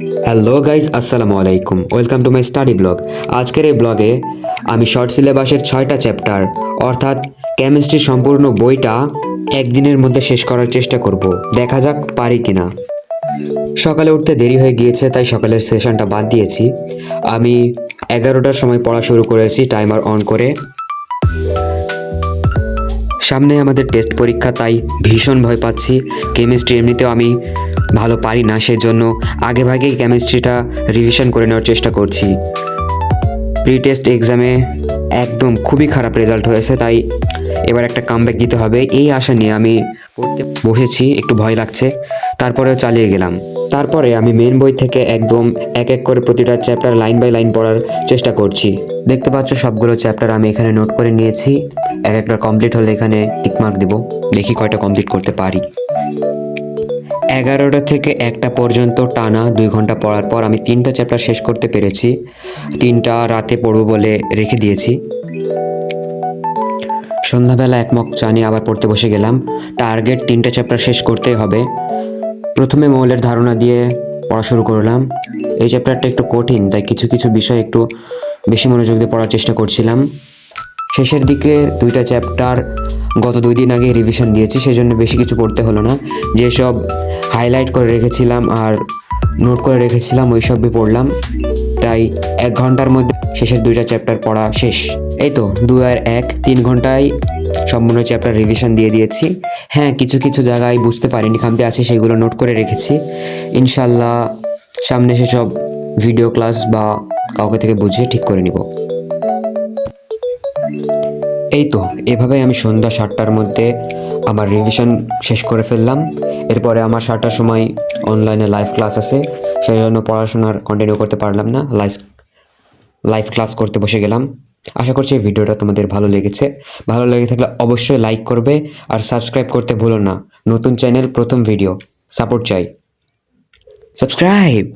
Hello guys আসসালামু আলাইকুম welcome to my study blog আজকের এই ব্লগে আমি শর্ট সিলেবাসের ছয়টা চ্যাপ্টার অর্থাৎ কেমিস্ট্রি সম্পূর্ণ বইটা একদিনের মধ্যে শেষ করার চেষ্টা করব। দেখা যাক পারি কিনা। সকালে উঠতে দেরি হয়ে গিয়েছে, তাই সকালের সেশনটা বাদ দিয়েছি। আমি এগারোটার সময় পড়া শুরু করেছি টাইমার অন করে। সামনে আমাদের টেস্ট পরীক্ষা, তাই ভীষণ ভয় পাচ্ছি। কেমিস্ট্রি এমনিতেও আমি ভালো পারি না, সেজন্য আগে ভাগেই কেমিস্ট্রিটা রিভিশন করে নেওয়ার চেষ্টা করছি। প্রি টেস্ট এক্সামে একদম খুবই খারাপ রেজাল্ট হয়েছে, তাই এবার একটা কামব্যাক দিতে হবে। এই আশা নিয়ে আমি পড়তে বসেছি, একটু ভয় লাগছে। তারপরেও চালিয়ে গেলাম। তারপরে আমি মেন বই থেকে একদম এক এক করে প্রতিটা চ্যাপ্টার লাইন বাই লাইন পড়ার চেষ্টা করছি। দেখতে পাচ্ছ, সবগুলো চ্যাপ্টার আমি এখানে নোট করে নিয়েছি। এক একটা কমপ্লিট হলে এখানে টিকমার্ক দেবো। দেখি কয়টা কমপ্লিট করতে পারি। এগারোটা থেকে একটা পর্যন্ত টানা দুই ঘণ্টা পড়ার পর আমি তিনটা চ্যাপ্টার শেষ করতে পেরেছি। তিনটা রাতে পড়ব বলে রেখে দিয়েছি। সন্ধ্যাবেলা এক মগ চা নিয়ে আবার পড়তে বসে গেলাম। টার্গেট তিনটা চ্যাপ্টার শেষ করতেই হবে। প্রথমে মৌলের ধারণা দিয়ে পড়া শুরু করলাম। এই চ্যাপ্টারটা একটু কঠিন, তাই কিছু কিছু বিষয় একটু বেশি মনোযোগ দিয়ে পড়ার চেষ্টা করছিলাম। শেষের দিকে দুইটা চ্যাপ্টার গত দুই দিন আগে রিভিশন দিয়েছি, সেজন্য বেশি কিছু পড়তে হলো না। যেসব হাইলাইট করে রেখেছিলাম আর নোট করে রেখেছিলাম ওই সবই পড়লাম। তাই এক ঘণ্টার মধ্যে শেষের দুইটা চ্যাপ্টার পড়া শেষ। এই তো, দু আর এক, তিন ঘন্টায় সম্পূর্ণ চ্যাপ্টার রিভিশন দিয়ে দিয়েছি। হ্যাঁ কিছু কিছু জায়গায় বুঝতে পারিনি, খামতে আছে, সেগুলো নোট করে রেখেছি। ইনশাল্লাহ সামনে সেসব ভিডিও ক্লাস বা কাউকে থেকে বুঝিয়ে ঠিক করে নিব। এই তো এভাবে আমি সন্ধ্যা সাতটার মধ্যে আমার রিভিশন শেষ করে ফেললাম। এরপরে আমার সাতটার সময় অনলাইনে লাইভ ক্লাস আছে। সেই জন্য পড়াশোনার কন্টিনিউ করতে পারলাম না। লাইভ লাইভ ক্লাস করতে বসে গেলাম। আশা করছি এই ভিডিওটা তোমাদের ভালো লেগেছে। ভালো লেগে থাকলে অবশ্যই লাইক করবে আর সাবস্ক্রাইব করতে ভুলো না। নতুন চ্যানেল প্রথম ভিডিও সাপোর্ট চাই। সাবস্ক্রাইব